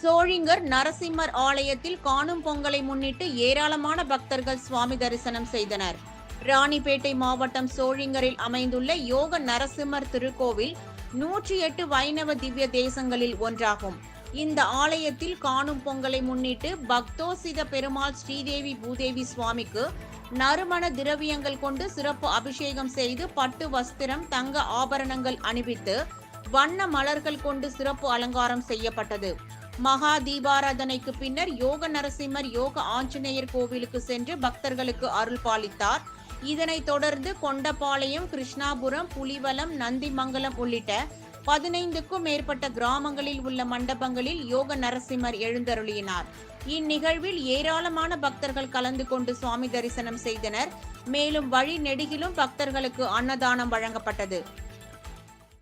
சோழிங்கர் நரசிம்மர் ஆலயத்தில் காணும் பொங்கலை முன்னிட்டு ஏராளமான பக்தர்கள் சுவாமி தரிசனம் செய்தனர். ராணிப்பேட்டை மாவட்டம் சோழிங்கரில் அமைந்துள்ள யோக நரசிம்மர் திருக்கோவில் நூற்றி எட்டு வைணவ திவ்ய தேசங்களில் ஒன்றாகும். இந்த ஆலயத்தில் காணும் பொங்கலை முன்னிட்டு பக்தோசித பெருமாள் ஸ்ரீதேவி பூதேவி சுவாமிக்கு நறுமண திரவியங்கள் கொண்டு சிறப்பு அபிஷேகம் செய்து பட்டு வஸ்திரம் தங்க ஆபரணங்கள் அணிவித்து வண்ண மலர்கள் கொண்டு சிறப்பு அலங்காரம் செய்யப்பட்டது. மகா தீபாராதனைக்கு பின்னர் யோக நரசிம்மர் யோக ஆஞ்சநேயர் கோவிலுக்கு சென்று பக்தர்களுக்கு அருள் பாலித்தார். இதனைத் தொடர்ந்து கொண்டபாளையம் கிருஷ்ணாபுரம் புலிவலம் நந்திமங்கலம் உள்ளிட்ட பதினைந்துக்கும் மேற்பட்ட கிராமங்களில் உள்ள மண்டபங்களில் யோக நரசிம்மர் எழுந்தருளினார். இந்நிகழ்வில் ஏராளமான பக்தர்கள் கலந்து கொண்டு சுவாமி தரிசனம் செய்தனர். மேலும் வழி நெடுகிலும் பக்தர்களுக்கு அன்னதானம் வழங்கப்பட்டது.